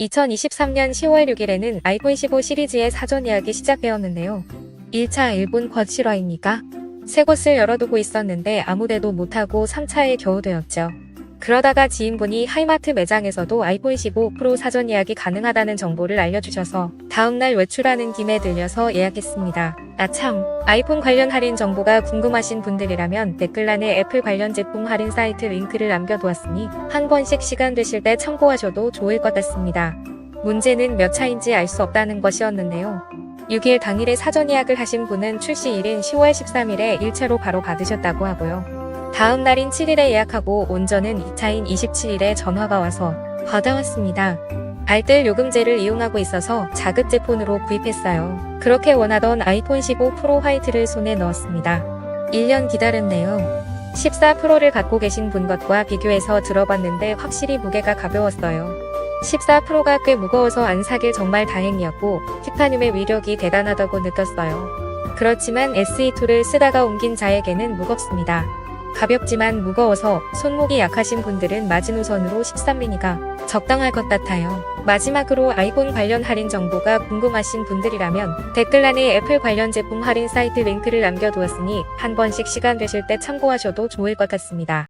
2023년 10월 6일에는 아이폰 15 시리즈의 사전 예약이 시작되었는데요. 1차 일본 권 실화입니까? 새 곳을 열어두고 있었는데 아무데도 못하고 3차에 겨우 되었죠. 그러다가 지인분이 하이마트 매장에서도 아이폰 15 프로 사전 예약이 가능하다는 정보를 알려주셔서 다음날 외출하는 김에 들려서 예약했습니다. 아참, 아이폰 관련 할인 정보가 궁금하신 분들이라면 댓글란에 애플 관련 제품 할인 사이트 링크를 남겨두었으니 한 번씩 시간 되실 때 참고하셔도 좋을 것 같습니다. 문제는 몇 차인지 알 수 없다는 것이었는데요. 6일 당일에 사전 예약을 하신 분은 출시일인 10월 13일에 1차로 바로 받으셨다고 하고요. 다음 날인 7일에 예약하고 온전은 2차인 27일에 전화가 와서 받아왔습니다. 알뜰 요금제를 이용하고 있어서 자급제 폰으로 구입했어요. 그렇게 원하던 아이폰 15 프로 화이트를 손에 넣었습니다. 1년 기다렸네요. 14 프로를 갖고 계신 분 것과 비교해서 들어봤는데 확실히 무게가 가벼웠어요. 14 프로가 꽤 무거워서 안 사길 정말 다행이었고 티타늄의 위력이 대단하다고 느꼈어요. 그렇지만 SE2를 쓰다가 옮긴 자에게는 무겁습니다. 가볍지만 무거워서 손목이 약하신 분들은 마지노선으로 13미니가 적당할 것 같아요. 마지막으로 아이폰 관련 할인 정보가 궁금하신 분들이라면 댓글란에 애플 관련 제품 할인 사이트 링크를 남겨두었으니 한 번씩 시간 되실 때 참고하셔도 좋을 것 같습니다.